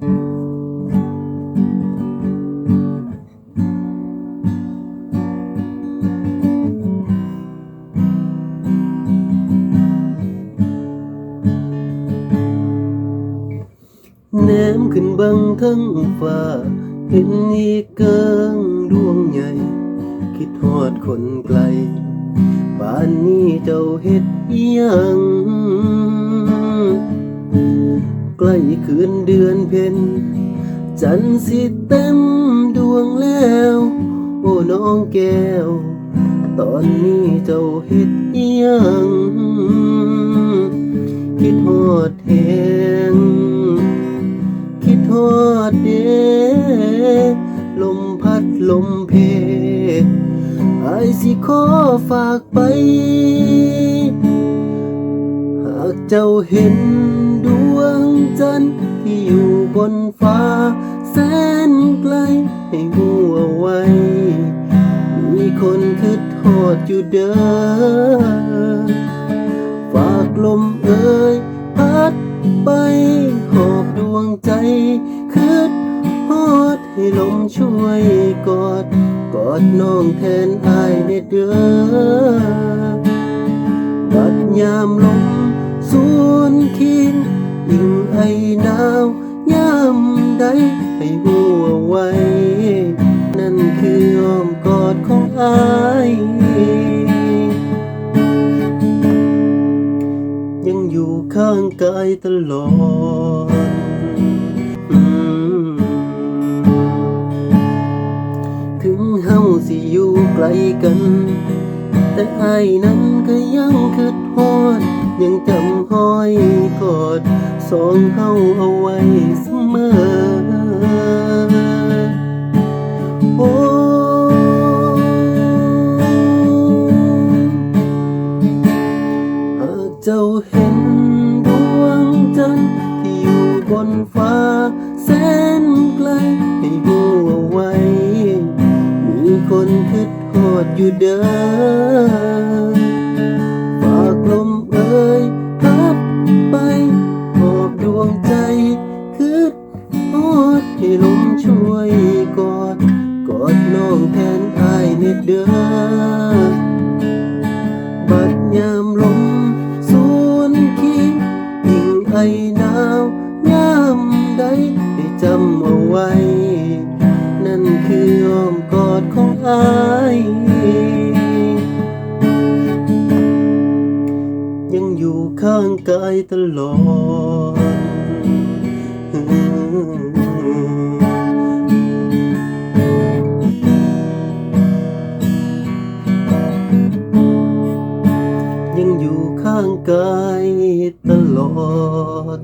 แนมขึ้นบังทั้งฟ้า เห็นอีกเกิงดวงใหญ่ คิดฮอดคนไกลป่านนี้เจ้าเฮ็ดยัง ใกล้คืนเดือนเพ็ญจันทร์สิเต็มดวงแล้ว โอ้น้องแก้ว ตอนนี้เจ้าเฮ็ดอิหยังคิดฮอดแหงคิดฮอดเดลมพัดลมเพไอสิขอฝากไป หากเจ้าเห็น จันทร์ที่อยู่บนฟ้า แสนไกลให้หูเอาไว้ มีคนคิดทอดอยู่เด้อฝากลมเอ่ยพัดไปหอบดวงใจคืดฮอดให้ลมช่วยกอด กอดน้องแทนอายเนเด้อบัดยามลมสวนคินยิ่งาวยามใดให้หัวไว้ นั่นคืออ้อมกอดของอายยังอยู่ข้างกายตลอดถึงเฮาสิอยู่ไกลกัน แต่อ้ายนั้นก็ยังคิดฮอด ยังจำห้อยกอดสองเฮาเอาไว้เสมอ โอ้หากเจ้าเห็นดวงจันทร์ที่อยู่บนฟ้าแสนไกลให้รู้เอาไว้ มีคนคิดฮอดอยู่เด้อ ช่วยกอด กอดน้องแทนอายเน็ดเด้อบัดยามลมสวนคิดยิ่งไอหนาว ยามใดให้จำเอาไว้ นั่นคืออ้อมกอดของอายยังอยู่ข้างกายตลอด อยู่ข้างกายตลอด